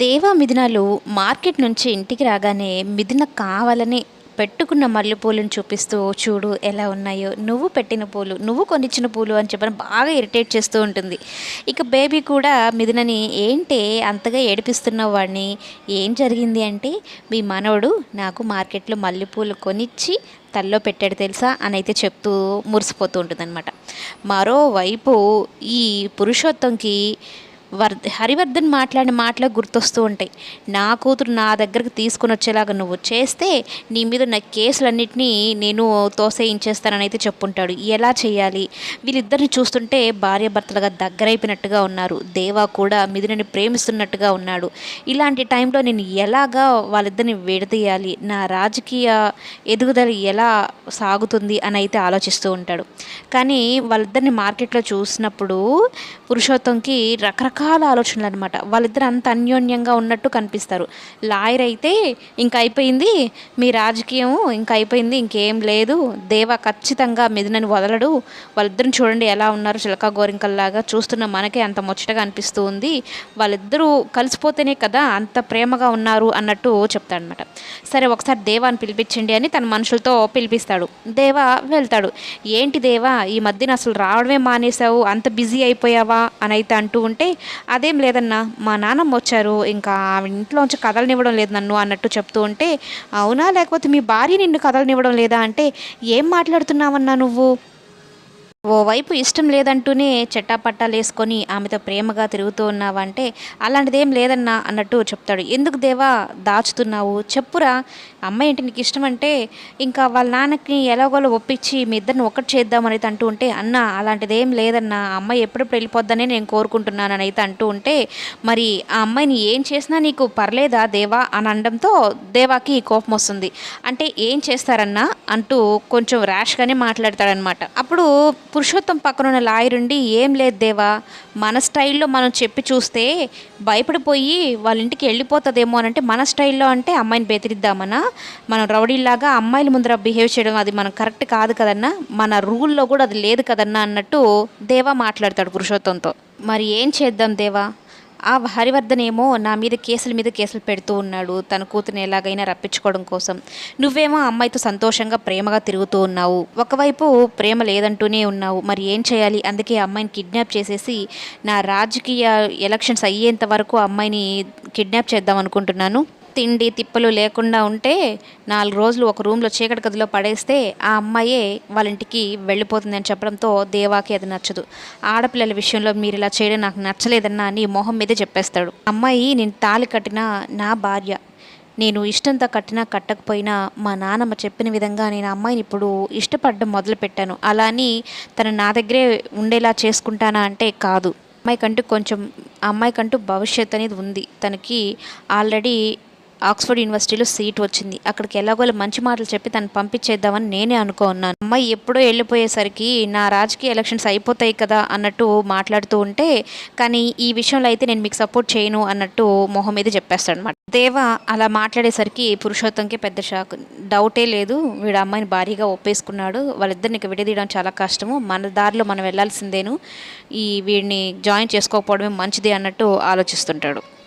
దేవా మిథునాలు మార్కెట్ నుంచి ఇంటికి రాగానే మిథున కావాలని పెట్టుకున్న మల్లెపూలను చూపిస్తూ చూడు ఎలా ఉన్నాయో. నువ్వు పెట్టిన పూలు నువ్వు కొనిచ్చిన పూలు అని చెప్పని బాగా ఇరిటేట్ చేస్తూ ఉంటుంది. ఇక బేబీ కూడా మిథునని ఏంటే అంతగా ఏడిపిస్తున్నావు వాడిని ఏం జరిగింది అంటే మీ మనవడు నాకు మార్కెట్లో మల్లెపూలు కొనిచ్చి తల్లో పెట్టాడు తెలుసా? అని అయితే చెప్తూ మురిసిపోతూ ఉంటుందన్నమాట. మరోవైపు ఈ పురుషోత్తంకి వర్ హరివర్ధన్ మాట్లాడిన మాటలు గుర్తొస్తూ ఉంటాయి. నా కూతురు నా దగ్గరకు తీసుకుని వచ్చేలాగా నువ్వు చేస్తే నీ మీద నా కేసులన్నింటినీ నేను తోసేయించేస్తానని అయితే చెప్పుంటాడు. ఎలా చేయాలి? వీళ్ళిద్దరిని చూస్తుంటే భార్యాభర్తలుగా దగ్గరైపోయినట్టుగా ఉన్నారు. దేవా కూడా మిథునని ప్రేమిస్తున్నట్టుగా ఉన్నాడు. ఇలాంటి టైంలో నేను ఎలాగా వాళ్ళిద్దరిని విడదీయాలి? నా రాజకీయ ఎదుగుదల ఎలా సాగుతుంది అని అయితే ఆలోచిస్తూ ఉంటాడు. కానీ వాళ్ళిద్దరిని మార్కెట్లో చూసినప్పుడు పురుషోత్తంకి రకరకాల ఆలోచనలు అనమాట వాళ్ళిద్దరు అంత అన్యోన్యంగా ఉన్నట్టు కనిపిస్తారు. లాయర్ అయితే ఇంక అయిపోయింది మీ రాజకీయం ఇంక అయిపోయింది ఇంకేం లేదు. దేవ ఖచ్చితంగా మిథునని వదలడు. వాళ్ళిద్దరిని చూడండి ఎలా ఉన్నారు చిలక గోరింకల్లాగా. చూస్తున్న మనకే అంత ముచ్చటగా అనిపిస్తూ ఉంది వాళ్ళిద్దరూ కలిసిపోతేనే కదా అంత ప్రేమగా ఉన్నారు అన్నట్టు చెప్తాడనమాట సరే ఒకసారి దేవాని పిలిపించండి అని తన మనుషులతో పిలిపిస్తాడు. దేవా వెళ్తాడు. ఏంటి దేవా ఈ మధ్యన అసలు రావడమే మానేశావు అంత బిజీ అయిపోయావా? అని అయితే అంటూ ఉంటే అదేం లేదన్నా మా నాన్నమ్మ వచ్చారు ఇంకా ఆవిడ ఇంట్లోంచి కదలనివ్వడం లేదు నన్ను అన్నట్టు చెప్తూ ఉంటే అవునా? లేకపోతే మీ భార్య నిన్ను కదలనివ్వడం లేదా? అంటే ఏం మాట్లాడుతున్నావన్నా నువ్వు? ఓవైపు ఇష్టం లేదంటూనే చెట్టాపట్టాలేసుకొని ఆమెతో ప్రేమగా తిరుగుతూ ఉన్నావంటే అలాంటిదేం లేదన్నా అన్నట్టు చెప్తాడు. ఎందుకు దేవా దాచుతున్నావు? చెప్పురా అమ్మాయి ఏంటి నీకు ఇష్టం అంటే ఇంకా వాళ్ళ నాన్నకి ఎలాగోలో ఒప్పించి మీ ఇద్దరిని ఒకటి చేద్దామని అంటూ ఉంటే అన్న అలాంటిదేం లేదన్నా ఆ అమ్మాయి ఎప్పుడెప్పుడు వెళ్ళిపోద్దనే నేను కోరుకుంటున్నానని అయితే అంటూ ఉంటే మరి ఆ అమ్మాయిని ఏం చేసినా నీకు పర్లేదా దేవా అని అనడంతో దేవాకి కోపం వస్తుంది. అంటే ఏం చేస్తారన్నా అంటూ కొంచెం ర్యాష్గానే మాట్లాడతాడనమాట అప్పుడు పురుషోత్తం పక్కన ఉన్న లాయర్ ఉండి ఏం లేదు దేవా మన స్టైల్లో మనం చెప్పి చూస్తే భయపడిపోయి వాళ్ళ ఇంటికి వెళ్ళిపోతుందేమో అని అంటే మన స్టైల్లో అంటే అమ్మాయిని బెదిరిద్దామన్నా మనం రౌడీలాగా అమ్మాయిల ముందర బిహేవ్ చేయడం అది మనం కరెక్ట్ కాదు కదన్నా మన రూల్లో కూడా అది లేదు కదన్నా అన్నట్టు దేవా మాట్లాడతాడు పురుషోత్తంతో. మరి ఏం చేద్దాం దేవా? ఆ హరివర్ధన్ ఏమో నా మీద కేసుల మీద కేసులు పెడుతూ ఉన్నాడు. తన కూతురుని ఎలాగైనా రప్పించుకోవడం కోసం. నువ్వేమో అమ్మాయితో సంతోషంగా ప్రేమగా తిరుగుతూ ఉన్నావు. ఒకవైపు ప్రేమ లేదంటూనే ఉన్నావు. మరి ఏం చేయాలి? అందుకే ఆ అమ్మాయిని కిడ్నాప్ చేసేసి నా రాజకీయ ఎలక్షన్స్ అయ్యేంత వరకు ఆ అమ్మాయిని కిడ్నాప్ చేద్దాం అనుకుంటున్నాను. తిండి తిప్పలు లేకుండా ఉంటే నాలుగు రోజులు ఒక రూమ్లో చీకటి గదిలో పడేస్తే ఆ అమ్మాయే వాళ్ళ ఇంటికి వెళ్ళిపోతుందని చెప్పడంతో దేవాకి అది నచ్చదు. ఆడపిల్లల విషయంలో మీరు ఇలా చేయడం నాకు నచ్చలేదన్నా అని మొహం మీదే చెప్పేస్తాడు. అమ్మాయి నేను తాళి కట్టిన నా భార్య. నేను ఇష్టంతో కట్టినా కట్టకపోయినా మా నాన్నమ్మ చెప్పిన విధంగా నేను అమ్మాయిని ఇప్పుడు ఇష్టపడడం మొదలుపెట్టాను. అలా అని తను నా దగ్గరే ఉండేలా చేసుకుంటానా అంటే కాదు. అమ్మాయికంటూ కొంచెం అమ్మాయికంటూ భవిష్యత్ అనేది ఉంది. తనకి ఆల్రెడీ ఆక్స్ఫర్డ్ యూనివర్సిటీలో సీట్ వచ్చింది. అక్కడికి ఎలాగోలా మంచి మాటలు చెప్పి తను పంపించేద్దామని నేనే అనుకున్నాను. అమ్మాయి ఎప్పుడో వెళ్ళిపోయేసరికి నా రాజకీయ ఎలక్షన్స్ అయిపోతాయి కదా అన్నట్టు మాట్లాడుతూ ఉంటే కానీ ఈ విషయంలో అయితే నేను మీకు సపోర్ట్ చేయను అన్నట్టు మొహం మీద చెప్పేస్తాడు అనమాట దేవ అలా మాట్లాడేసరికి పురుషోత్తంకి పెద్ద షాక్. డౌటే లేదు. వీడు అమ్మాయిని భారీగా ఒప్పేసుకున్నాడు. వాళ్ళిద్దరిని ఇక విడదీయడం చాలా కష్టము. మన దారిలో మనం వెళ్ళాల్సిందేను. ఈ వీడిని జాయిన్ చేసుకోకపోవడమే మంచిది అన్నట్టు ఆలోచిస్తుంటాడు.